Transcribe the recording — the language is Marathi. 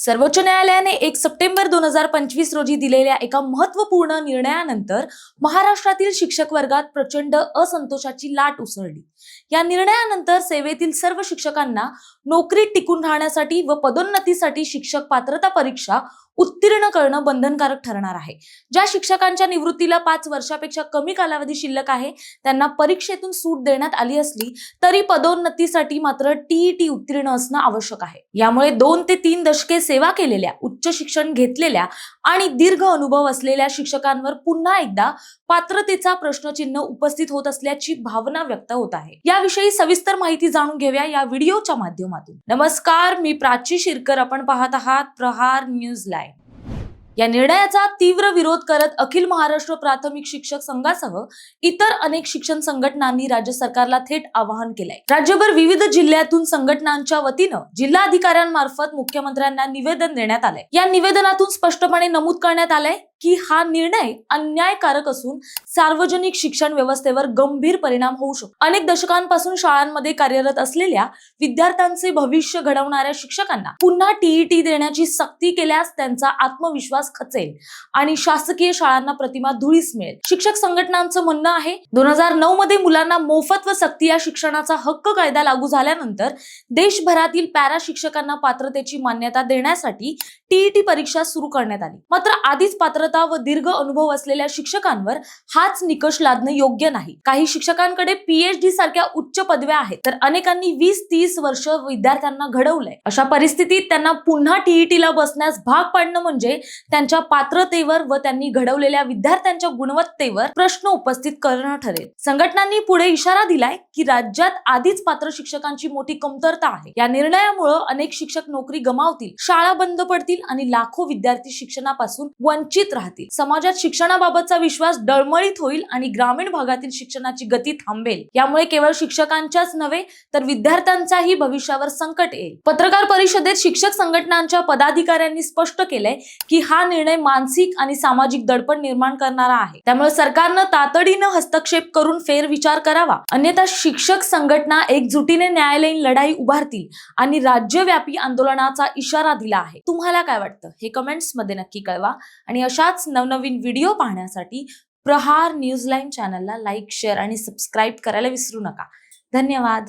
सर्वोच्च न्यायालयाने एक सप्टेंबर दोन हजार पंचवीस रोजी दिलेल्या एका महत्त्वपूर्ण निर्णयानंतर महाराष्ट्रातील शिक्षक वर्गात प्रचंड असंतोषाची लाट उसळली. या निर्णयानंतर सेवेतील सर्व शिक्षकांना नोकरीत टिकून राहण्यासाठी व पदोन्नतीसाठी शिक्षक पात्रता परीक्षा उत्तीर्ण करणं बंधनकारक ठरणार आहे. ज्या शिक्षकांच्या निवृत्तीला पाच वर्षापेक्षा कमी कालावधी शिल्लक आहे त्यांना परीक्षेतून सूट देण्यात आली असली तरी पदोन्नतीसाठी मात्र टीईटी उत्तीर्ण असणं आवश्यक आहे. यामुळे दोन ते तीन दशके सेवा केलेल्या उच्च शिक्षण घेतलेल्या आणि दीर्घ अनुभव असलेल्या शिक्षकांवर पुन्हा एकदा पात्रतेचा प्रश्नचिन्ह उपस्थित होत असल्याची भावना व्यक्त होत आहे. याविषयी सविस्तर माहिती जाणून घेऊया या व्हिडिओच्या माध्यमातून. नमस्कार मी प्राची शिरकर. आपण पाहत आहात प्रहार न्यूज लाईव्ह. या निर्णयाचा तीव्र विरोध करत अखिल महाराष्ट्र प्राथमिक शिक्षक संघासह इतर अनेक शिक्षण संघटनांनी राज्य सरकारला थेट आवाहन केलंय. राज्यभर विविध जिल्ह्यातून संघटनांच्या वतीनं जिल्हाधिकाऱ्यांमार्फत मुख्यमंत्र्यांना निवेदन देण्यात आलंय. या निवेदनातून स्पष्टपणे नमूद करण्यात आलंय की हा निर्णय अन्यायकारक असून सार्वजनिक शिक्षण व्यवस्थेवर गंभीर परिणाम होऊ शकतो. अनेक दशकांपासून शाळांमध्ये कार्यरत असलेल्या विद्यार्थ्यांचे भविष्य घडवणाऱ्या शिक्षकांना पुन्हा टीईटी देण्याची सक्ती केल्यास त्यांचा आत्मविश्वास खचेल आणि शासकीय शाळांना प्रतिमा धुळीस मिळेल. शिक्षक संघटनांचं म्हणणं आहे दोन हजार नऊ मध्ये मुलांना मोफत व सक्ती या शिक्षणाचा हक्क कायदा लागू झाल्यानंतर देशभरातील पॅरा शिक्षकांना पात्रतेची मान्यता देण्यासाठी टीईटी परीक्षा सुरू करण्यात आली. मात्र आधीच पात्र पात्रता व दीर्घ अनुभव असलेल्या शिक्षकांवर हाच निकष लादणं योग्य नाही. काही शिक्षकांकडे पीएचडी सारख्या उच्च पदव्या आहेत तर अनेकांनी वीस तीस वर्ष विद्यार्थ्यांना घडवलंय. अशा परिस्थितीत त्यांना पुन्हा टीईटी ला बसण्यास भाग पाडणं म्हणजे त्यांच्या पात्रतेवर व त्यांनी घडवलेल्या विद्यार्थ्यांच्या गुणवत्तेवर प्रश्न उपस्थित करणं ठरेल. संघटनांनी पुढे इशारा दिलाय की राज्यात आधीच पात्र शिक्षकांची मोठी कमतरता आहे. या निर्णयामुळं अनेक शिक्षक नोकरी गमावतील शाळा बंद पडतील आणि लाखो विद्यार्थी शिक्षणापासून वंचित राहतील. समाजात शिक्षणाबाबतचा विश्वास डळमळीत होईल आणि ग्रामीण भागातील शिक्षणाची गती थांबेल. यामुळे केवळ शिक्षकांच्याच नव्हे तर विद्यार्थ्यांचाही भविष्यावर संकट येईल. पत्रकार परिषदेत शिक्षक संघटनांच्या पदाधिकाऱ्यांनी स्पष्ट केलंय की हा निर्णय मानसिक आणि सामाजिक दडपण निर्माण करणारा आहे. त्यामुळे सरकारनं तातडीनं हस्तक्षेप करून फेरविचार करावा. अन्यथा शिक्षक संघटना एकजुटीने न्यायालयीन लढाई उभारतील आणि राज्यव्यापी आंदोलनाचा इशारा दिला आहे. तुम्हाला काय वाटतं? हे कमेंट्समध्ये नक्की कळवा. आणि अशाच नवनवीन व्हिडिओ पाहण्यासाठी प्रहार न्यूज लाईन चॅनलला लाईक शेअर आणि सबस्क्राईब करायला विसरू नका. धन्यवाद.